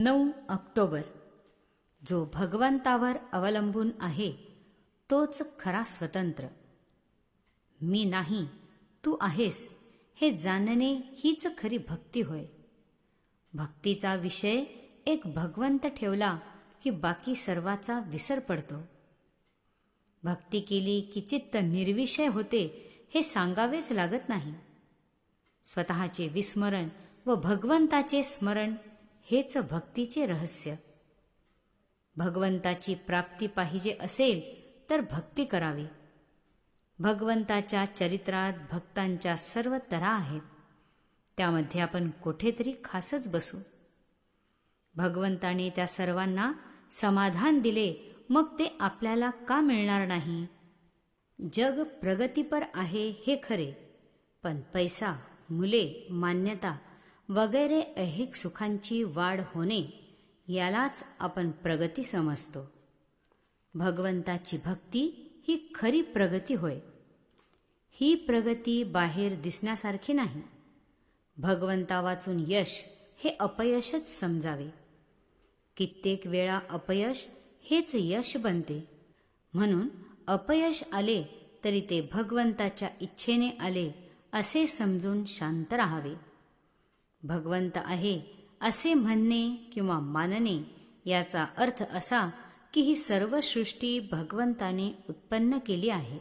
नऊ ऑक्टोबर. जो भगवंतावर अवलंबून आहे तोच खरा स्वतंत्र. मी नाही तू आहेस हे जाणणे हीच खरी भक्ती होय. भक्तीचा विषय एक भगवंत ठेवला की बाकी सर्वाचा विसर पडतो. भक्ती केली की चित्त निर्विषय होते हे सांगावेच लागत नाही. स्वतःचे विस्मरण व भगवंताचे स्मरण हेच भक्तीचे रहस्य. भगवंताची प्राप्ती पाहिजे असेल तर भक्ती करावी. भगवंताच्या चरित्रात भक्तांच्या सर्व तरा आहेत. त्यामध्ये आपण कुठेतरी खासच बसू. भगवंताने त्या सर्वांना समाधान दिले मग ते आपल्याला का मिळणार नाही? जग प्रगतीपर आहे हे खरे पण पैसा मुले मान्यता वगैरे ऐहिक सुखांची वाढ होणे यालाच आपण प्रगती समजतो. भगवंताची भक्ती ही खरी प्रगती होय. ही प्रगती बाहेर दिसण्यासारखी नाही. भगवंता वाचून यश हे अपयशच समजावे. कित्येक वेळा अपयश हेच यश बनते. म्हणून अपयश आले तरी ते भगवंताच्या इच्छेने आले असे समजून शांत राहावे. भगवंत आहे असे म्हणणे किंवा मानणे याचा अर्थ असा की ही सर्व सृष्टी भगवंताने उत्पन्न केली आहे.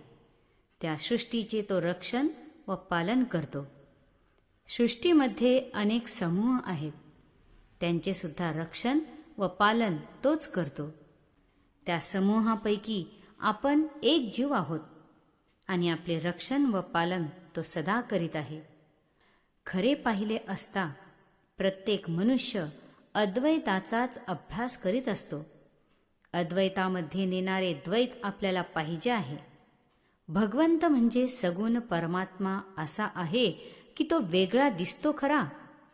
त्या सृष्टीचे तो रक्षण व पालन करतो. सृष्टीमध्ये अनेक समूह आहेत. त्यांचे सुद्धा रक्षण व पालन तोच करतो. त्या समूहापैकी आपण एक जीव आहोत आणि आपले रक्षण व पालन तो सदा करीत आहे. खरे पाहिले असता प्रत्येक मनुष्य अद्वैताचाच अभ्यास करीत असतो. अद्वैतामध्ये नेणारे द्वैत आपल्याला पाहिजे आहे. भगवंत म्हणजे सगुण परमात्मा असा आहे की तो वेगळा दिसतो खरा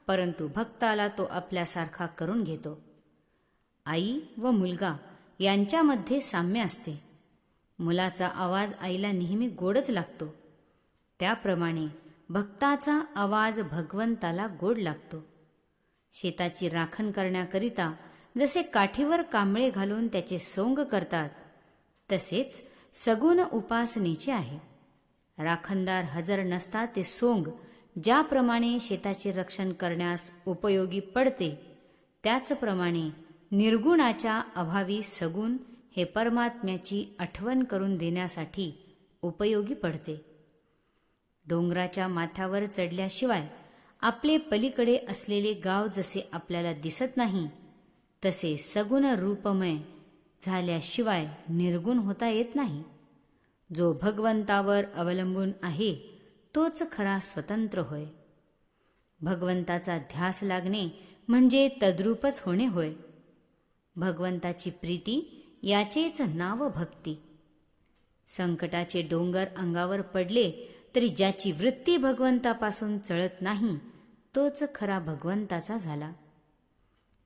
परंतु भक्ताला तो आपल्यासारखा करून घेतो. आई व मुलगा यांच्यामध्ये साम्य असते. मुलाचा आवाज आईला नेहमी गोडच लागतो. त्याप्रमाणे भक्ताचा आवाज भगवंताला गोड लागतो. शेताची राखण करण्याकरिता जसे काठीवर कांबळे घालून त्याचे सोंग करतात तसेच सगुण उपासनेचे आहे. राखणदार हजर नसता ते सोंग ज्याप्रमाणे शेताचे रक्षण करण्यास उपयोगी पडते त्याचप्रमाणे निर्गुणाच्या अभावी सगुण हे परमात्म्याची आठवण करून देण्यासाठी उपयोगी पडते. डोंगराच्या माथ्यावर चढल्याशिवाय आपले पलीकडे असलेले गाव जसे आपल्याला दिसत नाही तसे सगुण रूपमय झाल्याशिवाय निर्गुण होता येत नाही. जो भगवंतावर अवलंबून आहे तोच खरा स्वतंत्र होय. भगवंताचा ध्यास लागणे म्हणजे तद्रूपच होणे होय. भगवंताची प्रीती याचेच नाव भक्ती संकटाचे डोंगर अंगावर पडले तरी ज्याची वृत्ती भगवंतापासून चळत नाही तोच खरा भगवंताचा झाला.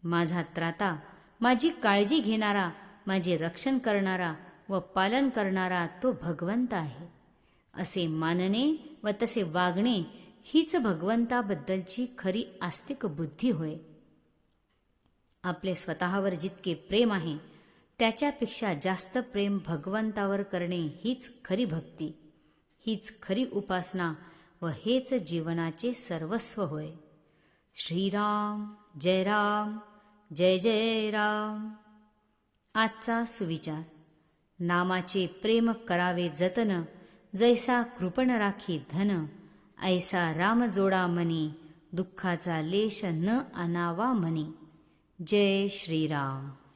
माझा त्राता माझी काळजी घेणारा माझे रक्षण करणारा व पालन करणारा तो भगवंत आहे. असे मानणे व तसे वागणे हीच भगवंताबद्दलची खरी आस्तिक बुद्धी होय. आपले स्वतःवर जितके प्रेम आहे त्याच्यापेक्षा जास्त प्रेम भगवंतावर करणे हीच खरी भक्ती. हीच खरी उपासना व हेच जीवनाचे सर्वस्व होय. श्रीराम जय राम जय जय राम. आजचा सुविचार. नामाचे प्रेम करावे जतन जैसा कृपण राखी धन ऐसा राम जोडा मनी दुःखाचा लेश न आणावा मनी. जय श्रीराम.